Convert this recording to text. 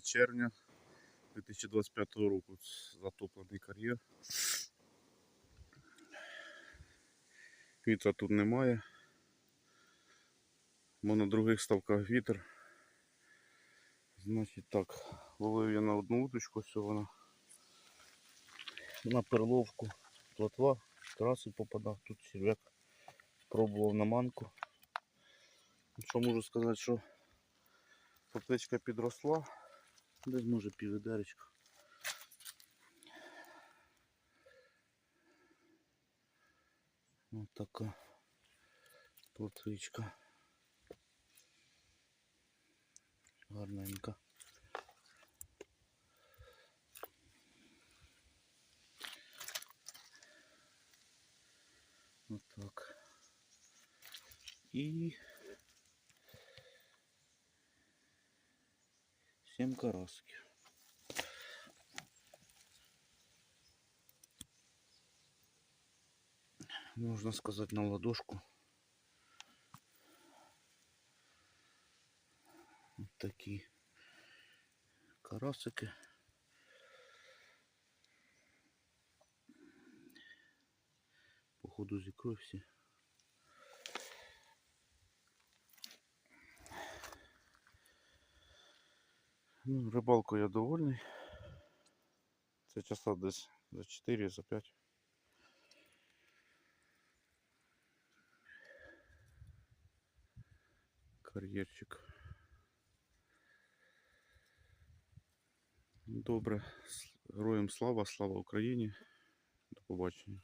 червня 2025 року затоплений кар'єр. Вітра тут немає. Бо на других ставках вітер. Значить так, ловив я на одну удочку, все на перловку плотва, траси попадав, тут черв'як пробував на манку. Що можу сказати, що поплечка підросла, десь може півведеречка. Ось така плотвичка. Гарненька. Ось так. І сім карасків. Можна сказати на ладошку. Ось такі карасики. Походу з ікрою Ну, рибалкою я довольний. Це часа десь за 4, за 5. Кар'єрчик. Добре. Героям слава, слава Україні. До побачення.